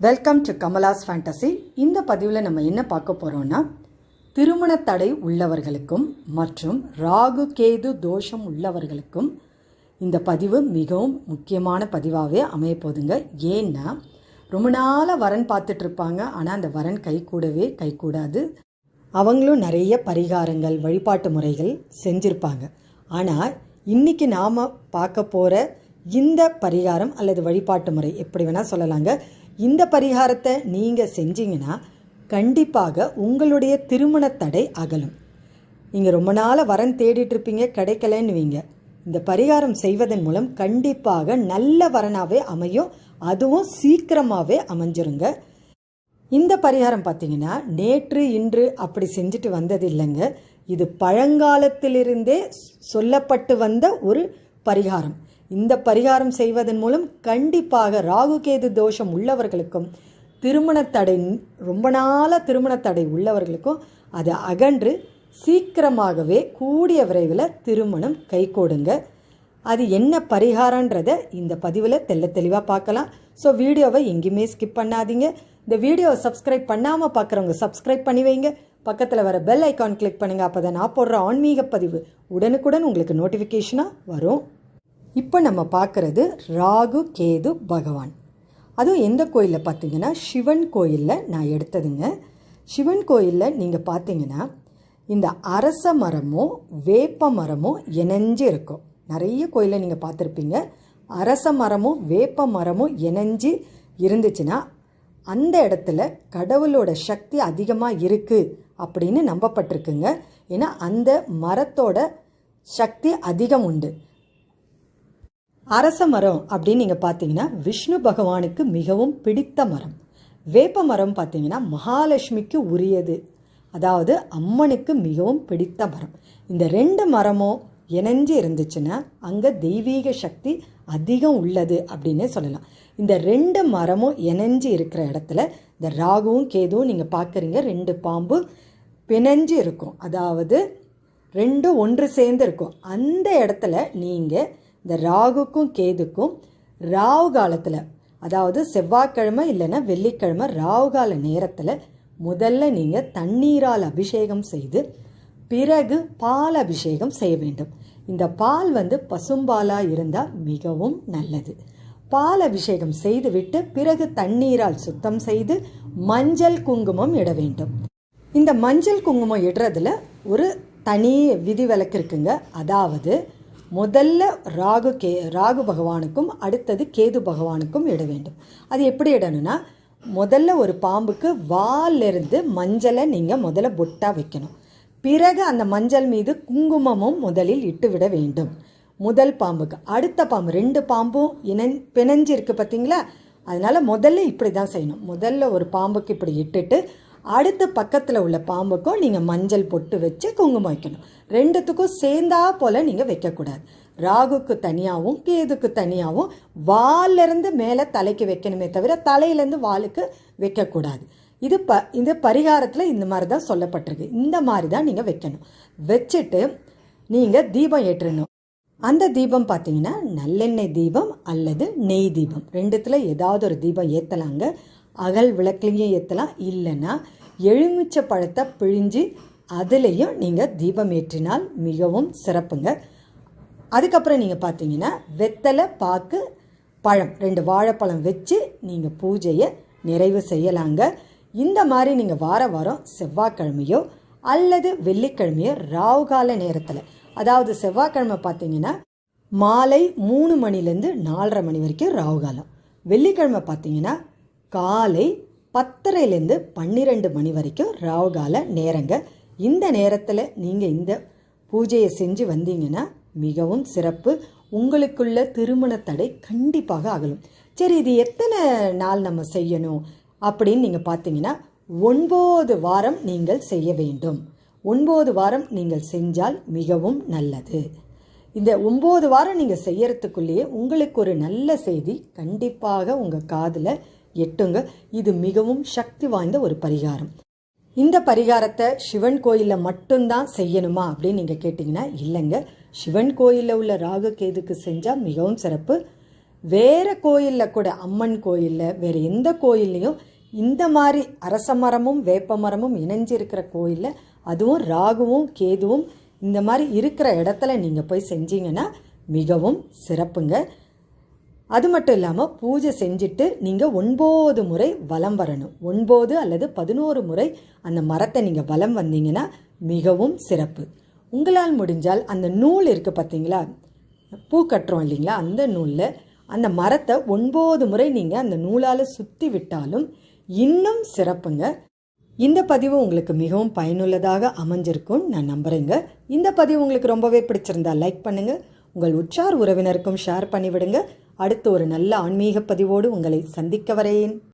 Welcome to Kamala's fantasy இந்த பதிவில் நம்ம என்ன பார்க்க போகிறோம்னா திருமண தடை உள்ளவர்களுக்கும் மற்றும் ராகு கேது தோஷம் உள்ளவர்களுக்கும் இந்த பதிவு மிகவும் முக்கியமான பதிவாகவே அமையப்போதுங்க ஏன்னா ரொம்ப நாளாக வரன் பார்த்துட்டு இருப்பாங்க. ஆனால் அந்த வரன் கை கூடவே கை கூடாது. அவங்களும் நிறைய பரிகாரங்கள் வழிபாட்டு முறைகள் செஞ்சுருப்பாங்க. ஆனால் இன்னைக்கு நாம் பார்க்க போகிற இந்த பரிகாரம் அல்லது வழிபாட்டு முறை எப்படி வேணால் சொல்லலாங்க. இந்த பரிகாரத்தை நீங்கள் செஞ்சீங்கன்னா கண்டிப்பாக உங்களுடைய திருமண தடை அகலும். நீங்கள் ரொம்ப நாளாக வரன் தேடிட்டுருப்பீங்க கிடைக்கலன்னுவீங்க இந்த பரிகாரம் செய்வதன் மூலம் கண்டிப்பாக நல்ல வரனாகவே அமையும் அதுவும் சீக்கிரமாகவே அமைஞ்சிருங்க. இந்த பரிகாரம் பார்த்தீங்கன்னா நேற்று இன்று அப்படி செஞ்சுட்டு வந்தது இல்லைங்க. இது பழங்காலத்திலிருந்தே சொல்லப்பட்டு வந்த ஒரு பரிகாரம். இந்த பரிகாரம் செய்வதன் மூலம் கண்டிப்பாக ராகுகேது தோஷம் உள்ளவர்களுக்கும் திருமண தடை ரொம்ப நாளாக திருமணத்தடை தடை உள்ளவர்களுக்கும் அது அகன்று சீக்கிரமாகவே கூடிய விரைவில் திருமணம் கைகூடுங்க. அது என்ன பரிகாரன்றதை இந்த பதிவில் தெல்ல தெளிவாக பார்க்கலாம். ஸோ வீடியோவை எங்கேயுமே ஸ்கிப் பண்ணாதீங்க. இந்த வீடியோவை சப்ஸ்கிரைப் பண்ணாமல் பார்க்குறவங்க சப்ஸ்கிரைப் பண்ணி வைங்க. பக்கத்தில் வர பெல் ஐக்கான் கிளிக் பண்ணுங்கள் அப்போ தான் நான் போடுற ஆன்மீக பதிவு உடனுக்குடன் உங்களுக்கு நோட்டிஃபிகேஷனாக வரும். இப்போ நம்ம பார்க்குறது ராகு கேது பகவான். அதுவும் எந்த கோயிலில் பார்த்தீங்கன்னா சிவன் கோயிலில் நான் எடுத்ததுங்க. சிவன் கோயிலில் நீங்கள் பார்த்தீங்கன்னா இந்த அரச மரமும் வேப்ப மரமும் இணைஞ்சு இருக்கும். நிறைய கோயிலில் நீங்கள் பார்த்துருப்பீங்க. அரச மரமும் வேப்ப மரமும் இணைஞ்சு இருந்துச்சுன்னா அந்த இடத்துல கடவுளோட சக்தி அதிகமாக இருக்குது அப்படின்னு நம்பப்பட்டிருக்குங்க. ஏன்னா அந்த மரத்தோட சக்தி அதிகம் உண்டு. அரச மரம் அப்படின்னு நீங்கள் பார்த்தீங்கன்னா விஷ்ணு பகவானுக்கு மிகவும் பிடித்த மரம். வேப்ப மரம் பார்த்தீங்கன்னா மகாலட்சுமிக்கு உரியது. அதாவது அம்மனுக்கு மிகவும் பிடித்த மரம். இந்த ரெண்டு மரமும் இணைஞ்சு இருந்துச்சுன்னா அங்கே தெய்வீக சக்தி அதிகம் உள்ளது அப்படின்னே சொல்லலாம். இந்த ரெண்டு மரமும் இணைஞ்சு இருக்கிற இடத்துல இந்த ராகுவும் கேதுவும் நீங்கள் பார்க்குறீங்க ரெண்டு பாம்பு பிணைஞ்சு இருக்கும். அதாவது ரெண்டும் ஒன்று சேர்ந்து இருக்கும். அந்த இடத்துல நீங்கள் இந்த ராகுக்கும் கேதுக்கும் ராவு காலத்தில் அதாவது செவ்வாய்க்கிழமை இல்லைன்னா வெள்ளிக்கிழமை ராவு கால நேரத்தில் முதல்ல நீங்கள் தண்ணீரால் அபிஷேகம் செய்து பிறகு பால் அபிஷேகம் செய்ய வேண்டும். இந்த பால் வந்து பசும்பாலாக இருந்தால் மிகவும் நல்லது. பால் அபிஷேகம் செய்துவிட்டு பிறகு தண்ணீரால் சுத்தம் செய்து மஞ்சள் குங்குமம் இட வேண்டும். இந்த மஞ்சள் குங்குமம் இடுறதுல ஒரு தனி விதிவிலக்கு இருக்குங்க அதாவது முதல்ல ராகு கே ராகு பகவானுக்கும் அடுத்தது கேது பகவானுக்கும் இட வேண்டும். அது எப்படி இடணும்னா முதல்ல ஒரு பாம்புக்கு வாலிருந்து மஞ்சளை நீங்கள் முதல்ல பொட்டாக வைக்கணும். பிறகு அந்த மஞ்சள் மீது குங்குமமும் முதலில் இட்டு விட வேண்டும். முதல் பாம்புக்கு. அடுத்த பாம்பு. ரெண்டு பாம்பும் இணை பிணைஞ்சு இருக்குது பார்த்தீங்களா அதனால முதல்ல இப்படி தான் செய்யணும். முதல்ல ஒரு பாம்புக்கு இப்படி இட்டுட்டு அடுத்த பக்கத்தில் உள்ள பாம்புக்கும் நீங்கள் மஞ்சள் பொட்டு வச்சு குங்குமம் வைக்கணும். ரெண்டுத்துக்கும் சேர்ந்தா போல் நீங்கள் வைக்கக்கூடாது. ராகுக்கு தனியாகவும் கேதுக்கு தனியாகவும் வாலிருந்து மேலே தலைக்கு வைக்கணுமே தவிர தலையிலேருந்து வாலுக்கு வைக்கக்கூடாது. இது ப இந்த பரிகாரத்தில் இந்த மாதிரி தான் சொல்லப்பட்டிருக்கு. இந்த மாதிரி தான் நீங்கள் வைக்கணும். வச்சுட்டு நீங்கள் தீபம் ஏற்றணும். அந்த தீபம் பார்த்தீங்கன்னா நல்லெண்ணெய் தீபம் அல்லது நெய் தீபம். ரெண்டுத்தில் ஏதாவது ஒரு தீபம் ஏற்றலாங்க அகல் விளக்குலேயும் ஏற்றலாம் இல்லைன்னா எலுமிச்சை பழத்தை பிழிஞ்சு அதுலேயும் நீங்கள் தீபம் ஏற்றினால் மிகவும் சிறப்புங்க. அதுக்கப்புறம் நீங்கள் பார்த்தீங்கன்னா வெத்தலை பாக்கு பழம். ரெண்டு வாழைப்பழம் வச்சு நீங்கள் பூஜையை நிறைவு செய்யலாங்க. இந்த மாதிரி நீங்கள் வார வாரம் செவ்வாய்க்கிழமையோ அல்லது வெள்ளிக்கிழமையோ ராவுகால நேரத்தில் அதாவது செவ்வாய்க்கிழமை பார்த்தீங்கன்னா மாலை மூணு மணிலேருந்து நாலரை மணி வரைக்கும் ராவுகாலம் வெள்ளிக்கிழமை பார்த்தீங்கன்னா காலை பத்தரைலேருந்து பன்னிரெண்டு மணி வரைக்கும் ராவுகால நேரங்க இந்த நேரத்தில் நீங்கள் இந்த பூஜையை செஞ்சு வந்தீங்கன்னா மிகவும் சிறப்பு. உங்களுக்குள்ள திருமண தடை கண்டிப்பாக அகலும். சரி இது எத்தனை நாள் நம்ம செய்யணும் அப்படின்னு நீங்கள் பார்த்தீங்கன்னா ஒன்பது வாரம் நீங்கள் செய்ய வேண்டும். ஒன்பது வாரம் நீங்கள் செஞ்சால் மிகவும் நல்லது. இந்த ஒம்பது வாரம் நீங்கள் செய்யறதுக்குள்ளேயே உங்களுக்கு ஒரு நல்ல செய்தி கண்டிப்பாக உங்கள் காதில் எட்டுங்க. இது மிகவும் சக்தி வாய்ந்த ஒரு பரிகாரம். இந்த பரிகாரத்தை சிவன் கோயிலில் மட்டும்தான் செய்யணுமா அப்படின்னு நீங்கள் கேட்டிங்கன்னா இல்லைங்க. சிவன் கோயிலில் உள்ள ராகு கேதுக்கு செஞ்சால் மிகவும் சிறப்பு. வேறு கோயிலில் கூட அம்மன் கோயிலில் வேறு எந்த கோயில்லையும் இந்த மாதிரி அரச மரமும் வேப்ப மரமும் இணைஞ்சிருக்கிற கோயிலில் அதுவும் ராகுவும் கேதுவும் இந்த மாதிரி இருக்கிற இடத்துல நீங்கள் போய் செஞ்சீங்கன்னா மிகவும் சிறப்புங்க. அது மட்டும் இல்லாமல் பூஜை செஞ்சுட்டு நீங்கள் ஒன்பது முறை வலம் வரணும். ஒன்பது அல்லது பதினோரு முறை அந்த மரத்தை நீங்கள் வலம் வந்தீங்கன்னா மிகவும் சிறப்பு. உங்களால் முடிஞ்சால் அந்த நூல் இருக்குது பார்த்தீங்களா பூ கட்டுறோம் இல்லைங்களா? அந்த நூலில் அந்த மரத்தை ஒன்பது முறை நீங்கள் அந்த நூலால் சுற்றி விட்டாலும் இன்னும் சிறப்புங்க. இந்த பதிவு உங்களுக்கு மிகவும் பயனுள்ளதாக அமைஞ்சிருக்கும் நான் நம்புகிறேங்க இந்த பதிவு உங்களுக்கு ரொம்பவே பிடிச்சிருந்தா லைக் பண்ணுங்கள் உங்கள் உற்றார் உறவினருக்கும் ஷேர் பண்ணிவிடுங்க. அடுத்து ஒரு நல்ல ஆன்மீக பதிவோடு உங்களை சந்திக்க வரேன்.